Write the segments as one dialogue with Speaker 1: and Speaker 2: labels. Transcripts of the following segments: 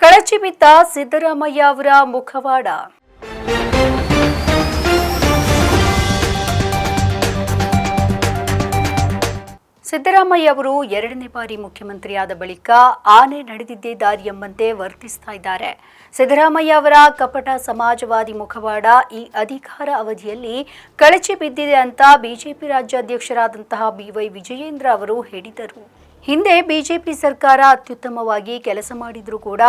Speaker 1: ಕಳಚಿ ಬಿದ್ದ ಸಿದ್ದರಾಮಯ್ಯ ಅವರ ಮುಖವಾಡ. ಸಿದ್ದರಾಮಯ್ಯ ಅವರು ಎರಡನೇ ಬಾರಿ ಮುಖ್ಯಮಂತ್ರಿಯಾದ ಬಳಿಕ ಆನೆ ನಡೆದಿದ್ದೇ ದಾರಿ ಎಂಬಂತೆ ವರ್ತಿಸ್ತಾ ಇದ್ದಾರೆ. ಸಿದ್ದರಾಮಯ್ಯ ಅವರ ಕಪಟ ಸಮಾಜವಾದಿ ಮುಖವಾಡ ಈ ಅಧಿಕಾರ ಅವಧಿಯಲ್ಲಿ ಕಳಚಿ ಬಿದ್ದಿದೆ ಅಂತ ಬಿಜೆಪಿ ರಾಜ್ಯಾಧ್ಯಕ್ಷರಾದಂತಹ ಬಿವೈ ವಿಜಯೇಂದ್ರ ಅವರು ಹೇಳಿದರು. ಹಿಂದೆ ಬಿಜೆಪಿ ಸರ್ಕಾರ ಅತ್ಯುತ್ತಮವಾಗಿ ಕೆಲಸ ಮಾಡಿದ್ರೂ ಕೂಡ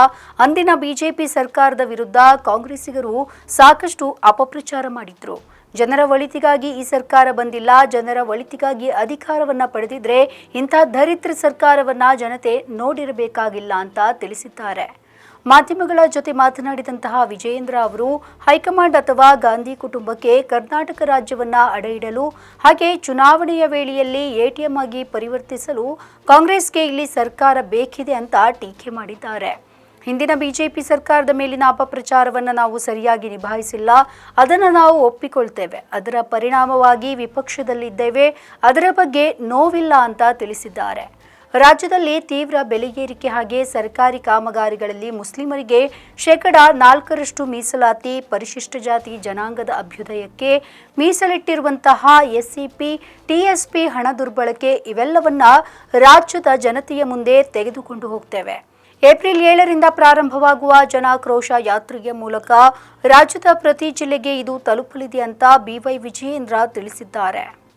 Speaker 1: ಅಂದಿನ ಬಿಜೆಪಿ ಸರ್ಕಾರದ ವಿರುದ್ಧ ಕಾಂಗ್ರೆಸ್ಸಿಗರು ಸಾಕಷ್ಟು ಅಪಪ್ರಚಾರ ಮಾಡಿದ್ರು. ಜನರ ಒಳಿತಿಗಾಗಿ ಈ ಸರ್ಕಾರ ಬಂದಿಲ್ಲ, ಜನರ ಒಳಿತಿಗಾಗಿ ಅಧಿಕಾರವನ್ನ ಪಡೆದಿದ್ರೆ ಇಂಥ ದರಿದ್ರ ಸರ್ಕಾರವನ್ನ ಜನತೆ ನೋಡಿರಬೇಕಾಗಿಲ್ಲ ಅಂತ ತಿಳಿಸಿದ್ದಾರೆ. ಮಾಧ್ಯಮಗಳ ಜೊತೆ ಮಾತನಾಡಿದಂತಹ ವಿಜಯೇಂದ್ರ ಅವರು, ಹೈಕಮಾಂಡ್ ಅಥವಾ ಗಾಂಧಿ ಕುಟುಂಬಕ್ಕೆ ಕರ್ನಾಟಕ ರಾಜ್ಯವನ್ನ ಇಡಲು ಹಾಗೆ ಚುನಾವಣೆಯ ವೇಳೆಯಲ್ಲಿ ಎಟಿಎಂ ಆಗಿ ಪರಿವರ್ತಿಸಲು ಕಾಂಗ್ರೆಸ್ಗೆ ಇಲ್ಲಿ ಸರ್ಕಾರ ಬೇಕಿದೆ ಅಂತ ಟೀಕೆ ಮಾಡಿದ್ದಾರೆ. ಹಿಂದಿನ ಬಿಜೆಪಿ ಸರ್ಕಾರದ ಮೇಲಿನ ಅಪಪ್ರಚಾರವನ್ನು ನಾವು ಸರಿಯಾಗಿ ನಿಭಾಯಿಸಿಲ್ಲ, ಅದನ್ನು ನಾವು ಒಪ್ಪಿಕೊಳ್ತೇವೆ. ಅದರ ಪರಿಣಾಮವಾಗಿ ವಿಪಕ್ಷದಲ್ಲಿದ್ದೇವೆ, ಅದರ ಬಗ್ಗೆ ನೋವಿಲ್ಲ ಅಂತ ತಿಳಿಸಿದ್ದಾರೆ. ರಾಜ್ಯದಲ್ಲಿ ತೀವ್ರ ಬೆಲೆ ಏರಿಕೆ ಹಾಗೆ ಸರ್ಕಾರಿ ಕಾಮಗಾರಿಗಳಲ್ಲಿ ಮುಸ್ಲಿಮರಿಗೆ ಶೇಕಡ ನಾಲ್ಕರಷ್ಟು ಮೀಸಲಾತಿ, ಪರಿಶಿಷ್ಟ ಜಾತಿ ಜನಾಂಗದ ಅಭ್ಯುದಯಕ್ಕೆ ಮೀಸಲಿಟ್ಟಿರುವಂತಹ ಎಸ್ಸಿಪಿ, ಟಿಎಸ್ಪಿ ಹಣ ದುರ್ಬಳಕೆ ಇವೆಲ್ಲವನ್ನ ರಾಜ್ಯದ ಜನತೆಯ ಮುಂದೆ ತೆಗೆದುಕೊಂಡು ಹೋಗ್ತೇವೆ. ಏಪ್ರಿಲ್ ಏಳರಿಂದ ಪ್ರಾರಂಭವಾಗುವ ಜನಾಕ್ರೋಶ ಯಾತ್ರೆಯ ಮೂಲಕ ರಾಜ್ಯದ ಪ್ರತಿ ಜಿಲ್ಲೆಗೆ ಇದು ತಲುಪಲಿದೆ ಅಂತ ಬಿವೈ ವಿಜಯೇಂದ್ರ ತಿಳಿಸಿದ್ದಾರೆ.